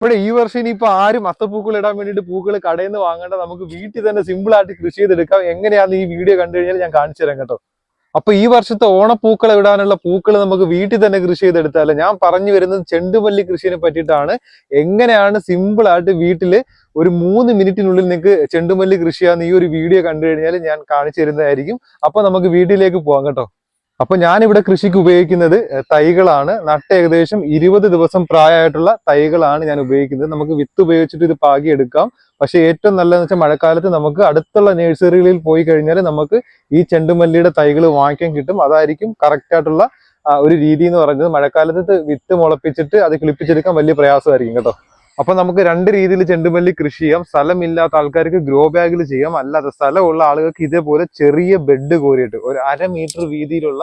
ഇവിടെ ഈ വർഷം ഇനിയിപ്പോ ആരും അത്തപ്പൂക്കൾ ഇടാൻ വേണ്ടിയിട്ട് പൂക്കൾ കടയിൽ നിന്ന് വാങ്ങേണ്ട നമുക്ക് വീട്ടിൽ തന്നെ സിമ്പിൾ ആയിട്ട് കൃഷി ചെയ്തെടുക്കാം. എങ്ങനെയാന്ന് ഈ വീഡിയോ കണ്ടു കഴിഞ്ഞാൽ ഞാൻ കാണിച്ചു തരാം കേട്ടോ. അപ്പൊ ഈ വർഷത്തെ ഓണപ്പൂക്കൾ ഇടാനുള്ള പൂക്കൾ നമുക്ക് വീട്ടിൽ തന്നെ കൃഷി ചെയ്തെടുത്താലേ. ഞാൻ പറഞ്ഞു വരുന്നത് ചെണ്ടുമല്ലി കൃഷിയെ പറ്റിയിട്ടാണ്. എങ്ങനെയാണ് സിമ്പിൾ ആയിട്ട് വീട്ടിൽ ഒരു മൂന്ന് മിനിറ്റിനുള്ളിൽ നിങ്ങൾക്ക് ചെണ്ടുമല്ലി കൃഷിയാന്ന് ഈ ഒരു വീഡിയോ കണ്ടു കഴിഞ്ഞാൽ ഞാൻ കാണിച്ചു തരുന്നതായിരിക്കും. അപ്പൊ നമുക്ക് വീട്ടിലേക്ക് പോവാം കേട്ടോ. അപ്പൊ ഞാനിവിടെ കൃഷിക്ക് ഉപയോഗിക്കുന്നത് തൈകളാണ്. നട്ട് ഏകദേശം ഇരുപത് ദിവസം പ്രായമായിട്ടുള്ള തൈകളാണ് ഞാൻ ഉപയോഗിക്കുന്നത്. നമുക്ക് വിത്ത് ഉപയോഗിച്ചിട്ട് ഇത് പാകിയെടുക്കാം. പക്ഷെ ഏറ്റവും നല്ലതെന്ന് വെച്ചാൽ മഴക്കാലത്ത് നമുക്ക് അടുത്തുള്ള നഴ്സറികളിൽ പോയി കഴിഞ്ഞാൽ നമുക്ക് ഈ ചെണ്ടുമല്ലിയുടെ തൈകൾ വാങ്ങിക്കാൻ കിട്ടും. അതായിരിക്കും കറക്റ്റ് ആയിട്ടുള്ള ഒരു രീതി എന്ന് പറയുന്നത്. മഴക്കാലത്ത് വിത്ത് മുളപ്പിച്ചിട്ട് അത് കിളിപ്പിച്ചെടുക്കാൻ വലിയ പ്രയാസമായിരിക്കും കേട്ടോ. അപ്പൊ നമുക്ക് രണ്ട് രീതിയിൽ ചെണ്ടുമല്ലി കൃഷി ചെയ്യാം. സ്ഥലമില്ലാത്ത ആൾക്കാർക്ക് ഗ്രോ ബാഗിൽ ചെയ്യാം. അല്ലാതെ സ്ഥലമുള്ള ആളുകൾക്ക് ഇതേപോലെ ചെറിയ ബെഡ് കോരിയിട്ട് ഒരു അര മീറ്റർ വീതിയിലുള്ള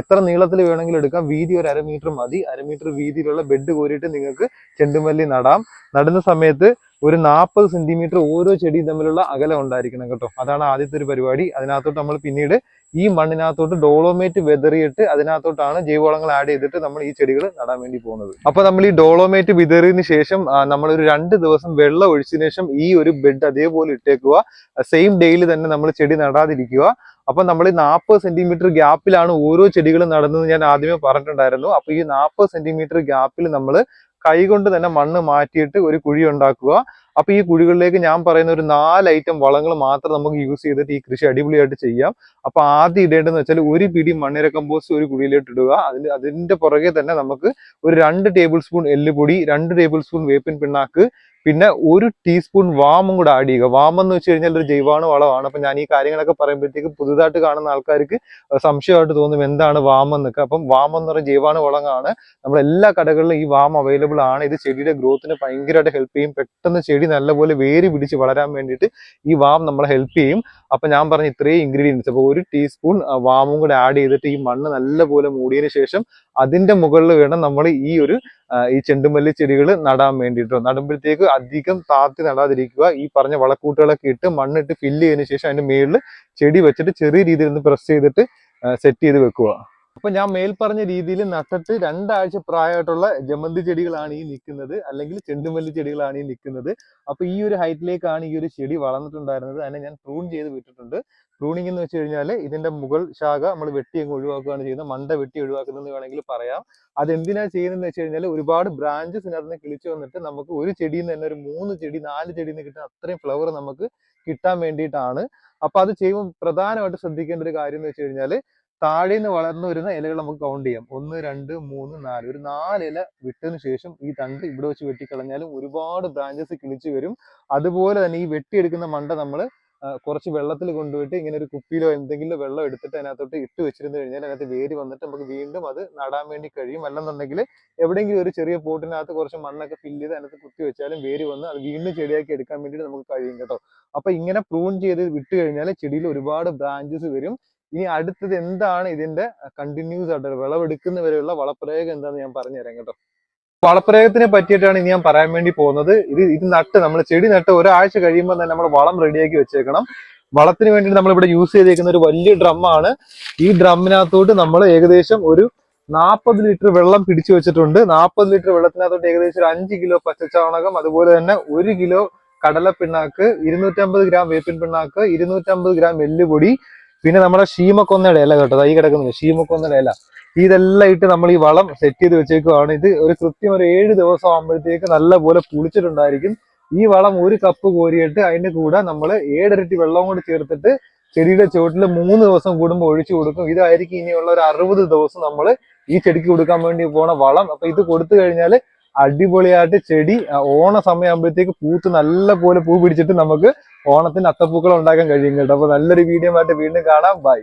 എത്ര നീളത്തിൽ വേണമെങ്കിലും എടുക്കാം. വീതി ഒരു അരമീറ്റർ മതി. അരമീറ്റർ വീതിയിലുള്ള ബെഡ് കോരിയിട്ട് നിങ്ങൾക്ക് ചെണ്ടുമല്ലി നടാം. നടുന്ന സമയത്ത് ഒരു നാൽപ്പത് സെന്റിമീറ്റർ ഓരോ ചെടിയും തമ്മിലുള്ള അകലം ഉണ്ടായിരിക്കണം കേട്ടോ. അതാണ് ആദ്യത്തെ ഒരു പരിപാടി. അതിനകത്തോട്ട് നമ്മൾ പിന്നീട് ഈ മണ്ണിനകത്തോട്ട് ഡോളോമേറ്റ് വിതറിയിട്ട് അതിനകത്തോട്ടാണ് ജൈവവളങ്ങൾ ആഡ് ചെയ്തിട്ട് നമ്മൾ ഈ ചെടികൾ നടാൻ വേണ്ടി പോകുന്നത്. അപ്പൊ നമ്മൾ ഈ ഡോളോമേറ്റ് വിതറിയതിന് ശേഷം നമ്മൾ ഒരു രണ്ട് ദിവസം വെള്ളം ഒഴിച്ചതിന് ശേഷം ഈ ഒരു ബെഡ് അതേപോലെ ഇട്ടേക്കുക. സെയിം ഡേയിൽ തന്നെ നമ്മൾ ചെടി നടാതിരിക്കുക. അപ്പൊ നമ്മൾ ഈ നാൽപ്പത് സെന്റിമീറ്റർ ഗ്യാപ്പിലാണ് ഓരോ ചെടികളും നടന്നത് ഞാൻ ആദ്യമേ പറഞ്ഞിട്ടുണ്ടായിരുന്നു. അപ്പൊ ഈ നാൽപ്പത് സെന്റിമീറ്റർ ഗ്യാപ്പിൽ നമ്മൾ കൈകൊണ്ട് തന്നെ മണ്ണ് മാറ്റിയിട്ട് ഒരു കുഴി ഉണ്ടാക്കുക. അപ്പൊ ഈ കുഴികളിലേക്ക് ഞാൻ പറയുന്ന ഒരു നാല് ഐറ്റം വളങ്ങൾ മാത്രം നമുക്ക് യൂസ് ചെയ്തിട്ട് ഈ കൃഷി അടിപൊളിയായിട്ട് ചെയ്യാം. അപ്പൊ ആദ്യം ഇടേണ്ടതെന്ന് വെച്ചാൽ ഒരു പിടി മണ്ണിര കമ്പോസ്റ്റ് ഒരു കുഴിയിലോട്ട് ഇടുക. അതിന് അതിന്റെ പുറകെ തന്നെ നമുക്ക് ഒരു രണ്ട് ടേബിൾ സ്പൂൺ എല്ലുപൊടി രണ്ട് ടേബിൾ സ്പൂൺ വേപ്പിൻ പിണ്ണാക്ക് പിന്നെ ഒരു ടീസ്പൂൺ വാമും കൂടെ ആഡ് ചെയ്യുക. വാമം എന്ന് വെച്ച് കഴിഞ്ഞാൽ ഒരു ജൈവാണു വളമാണ്. അപ്പൊ ഞാൻ ഈ കാര്യങ്ങളൊക്കെ പറയുമ്പോഴത്തേക്ക് പുതുതായിട്ട് കാണുന്ന ആൾക്കാർക്ക് സംശയമായിട്ട് തോന്നും എന്താണ് വാമം എന്നൊക്കെ. അപ്പം വാമം എന്ന് പറയുന്ന ജൈവാണു വളങ്ങാണ് നമ്മുടെ എല്ലാ കടകളിലും ഈ വാം അവൈലബിൾ ആണ്. ഇത് ചെടിയുടെ ഗ്രോത്തിന് ഭയങ്കരമായിട്ട് ഹെൽപ്പ് ചെയ്യും. പെട്ടെന്ന് ചെടി നല്ലപോലെ വേര് പിടിച്ച് വളരാൻ വേണ്ടിയിട്ട് ഈ വാം നമ്മളെ ഹെൽപ്പ് ചെയ്യും. അപ്പൊ ഞാൻ പറഞ്ഞ ഇത്രയും ഇൻഗ്രീഡിയൻസ് അപ്പോൾ ഒരു ടീസ്പൂൺ വാമും കൂടെ ആഡ് ചെയ്തിട്ട് ഈ മണ്ണ് നല്ലപോലെ മൂടിയതിന് ശേഷം അതിന്റെ മുകളിൽ വേണം നമ്മൾ ഈ ഒരു ഈ ചെണ്ടുമല്ലി ചെടികൾ നടാൻ വേണ്ടിയിട്ട്. നടുമ്പോഴത്തേക്ക് അധികം താത്തി നടാതിരിക്കുക. ഈ പറഞ്ഞ വളക്കൂട്ടുകളൊക്കെ ഇട്ട് മണ്ണിട്ട് ഫില്ല് ചെയ്തതിന് ശേഷം അതിന്റെ മേളിൽ ചെടി വെച്ചിട്ട് ചെറിയ രീതിയിൽ ഒന്ന് പ്രസ് ചെയ്തിട്ട് സെറ്റ് ചെയ്ത് വെക്കുക. അപ്പൊ ഞാൻ മേൽ പറഞ്ഞ രീതിയിൽ നട്ടിട്ട് രണ്ടാഴ്ച പ്രായമായിട്ടുള്ള ജമന്തി ചെടികളാണ് ഈ നിൽക്കുന്നത്. അല്ലെങ്കിൽ ചെണ്ടുമല്ലി ചെടികളാണ് ഈ നിൽക്കുന്നത്. അപ്പൊ ഈ ഒരു ഹൈറ്റിലേക്കാണ് ഈ ഒരു ചെടി വളർന്നിട്ടുണ്ടായിരുന്നത്. അതിനെ ഞാൻ പ്രൂൺ ചെയ്ത് വിട്ടിട്ടുണ്ട്. പ്രൂണിംഗ് എന്ന് വെച്ച് കഴിഞ്ഞാൽ ഇതിന്റെ മുകൾ ശാഖ നമ്മൾ വെട്ടി അങ്ങ് ഒഴിവാക്കുകയാണ് ചെയ്യുന്നത്. മണ്ട വെട്ടി ഒഴിവാക്കുന്നതെന്ന് വേണമെങ്കിൽ പറയാം. അത് എന്തിനാ ചെയ്യുന്നതെന്ന് വെച്ച് കഴിഞ്ഞാൽ ഒരുപാട് ബ്രാഞ്ചസ് ഇതിനകത്ത് കിളിച്ചു വന്നിട്ട് നമുക്ക് ഒരു ചെടിയിൽ നിന്ന് തന്നെ ഒരു മൂന്ന് ചെടി നാല് ചെടിയിൽ നിന്ന് കിട്ടുന്ന അത്രയും ഫ്ലവർ നമുക്ക് കിട്ടാൻ വേണ്ടിയിട്ടാണ്. അപ്പൊ അത് ചെയ്യുമ്പോൾ പ്രധാനമായിട്ട് ശ്രദ്ധിക്കേണ്ട ഒരു കാര്യം എന്ന് വെച്ച് കഴിഞ്ഞാൽ താഴെ നിന്ന് വളർന്നു വരുന്ന ഇലകൾ നമുക്ക് കൗണ്ട് ചെയ്യാം. ഒന്ന് രണ്ട് മൂന്ന് നാല്. ഒരു നാല് ഇല വിട്ടതിന് ശേഷം ഈ തണ്ട് ഇവിടെ വെച്ച് വെട്ടിക്കളഞ്ഞാലും ഒരുപാട് ബ്രാഞ്ചസ് കിളിച്ചു വരും. അതുപോലെ തന്നെ ഈ വെട്ടിയെടുക്കുന്ന മണ്ട നമ്മൾ കുറച്ച് വെള്ളത്തിൽ കൊണ്ടുപോയിട്ട് ഇങ്ങനെ ഒരു കുപ്പിയിലോ എന്തെങ്കിലും വെള്ളം എടുത്തിട്ട് അതിനകത്തോട്ട് ഇട്ട് വെച്ചിരുന്നു കഴിഞ്ഞാൽ അതിനകത്ത് വേര് വന്നിട്ട് നമുക്ക് വീണ്ടും അത് നടാൻ വേണ്ടി കഴിയും. അല്ലെന്നുണ്ടെങ്കിൽ എവിടെയെങ്കിലും ഒരു ചെറിയ പോട്ടിനകത്ത് കുറച്ച് മണ്ണൊക്കെ ഫില്ല് ചെയ്ത് അതിനകത്ത് കുത്തി വെച്ചാലും വേര് വന്ന് അത് വീണ്ടും ചെടിയാക്കി എടുക്കാൻ വേണ്ടിയിട്ട് നമുക്ക് കഴിയും കേട്ടോ. അപ്പൊ ഇങ്ങനെ പ്രൂൺ ചെയ്ത് വിട്ട് കഴിഞ്ഞാൽ ചെടിയിൽ ഒരുപാട് ബ്രാഞ്ചസ് വരും. ഇനി അടുത്തത് എന്താണ് ഇതിന്റെ കണ്ടിന്യൂസ് ആയിട്ട് വിളവെടുക്കുന്ന വരെയുള്ള വളപ്രയോഗം എന്താണെന്ന് ഞാൻ പറഞ്ഞു തരാം കേട്ടോ. വളപ്രയോഗത്തിനെ പറ്റിയിട്ടാണ് ഇനി ഞാൻ പറയാൻ വേണ്ടി പോകുന്നത്. ഇത് ഇത് നട്ട് നമ്മൾ ചെടി നട്ട് ഒരാഴ്ച കഴിയുമ്പോൾ തന്നെ നമ്മൾ വളം റെഡിയാക്കി വെച്ചേക്കണം. വളത്തിന് വേണ്ടി നമ്മൾ ഇവിടെ യൂസ് ചെയ്തേക്കുന്ന ഒരു വലിയ ഡ്രമ്മാണ് ഈ ഡ്രമ്മിനകത്തോട്ട് നമ്മൾ ഏകദേശം ഒരു നാൽപ്പത് ലിറ്റർ വെള്ളം പിടിച്ചു വെച്ചിട്ടുണ്ട്. നാൽപ്പത് ലിറ്റർ വെള്ളത്തിനകത്തോട്ട് ഏകദേശം ഒരു അഞ്ച് കിലോ പച്ചച്ചാണകം അതുപോലെ തന്നെ ഒരു കിലോ കടല പിണ്ണാക്ക് ഇരുന്നൂറ്റമ്പത് ഗ്രാം വേപ്പിൻ പിണ്ണാക്ക് ഇരുന്നൂറ്റമ്പത് ഗ്രാം എല്ലുപൊടി പിന്നെ നമ്മുടെ ഷീമക്കൊന്നയുടെ ഇല കേട്ടോ ഈ കിടക്കുന്നില്ല ശീമക്കൊന്നയുടെ ഇല. ഇതെല്ലാം ഇട്ട് നമ്മൾ ഈ വളം സെറ്റ് ചെയ്ത് വെച്ചേക്കുവാണ്. ഇത് ഒരു കൃത്യം ഒരു ഏഴ് ദിവസം ആകുമ്പോഴത്തേക്ക് നല്ലപോലെ പുളിച്ചിട്ടുണ്ടായിരിക്കും. ഈ വളം ഒരു കപ്പ് കോരിയിട്ട് അതിന്റെ കൂടെ നമ്മൾ ഏഴരട്ടി വെള്ളം കൂടി ചേർത്തിട്ട് ചെടിയുടെ ചുവട്ടിൽ മൂന്ന് ദിവസം കൂടുമ്പോൾ ഒഴിച്ചു കൊടുക്കും. ഇതായിരിക്കും ഇനിയുള്ള ഒരു അറുപത് ദിവസം നമ്മൾ ഈ ചെടിക്ക് കൊടുക്കാൻ വേണ്ടി പോണ വളം. അപ്പൊ ഇത് കൊടുത്തു കഴിഞ്ഞാൽ അടിപൊളിയായിട്ട് ചെടി ഓണ സമയമാകുമ്പോഴത്തേക്ക് പൂത്ത് നല്ല പോലെ പൂ പിടിച്ചിട്ട് നമുക്ക് ഓണത്തിന് അത്തപ്പൂക്കളം ഉണ്ടാക്കാൻ കഴിയും കേട്ടോ. അപ്പൊ നല്ലൊരു വീഡിയോ ആയിട്ട് വീണ്ടും കാണാം. ബൈ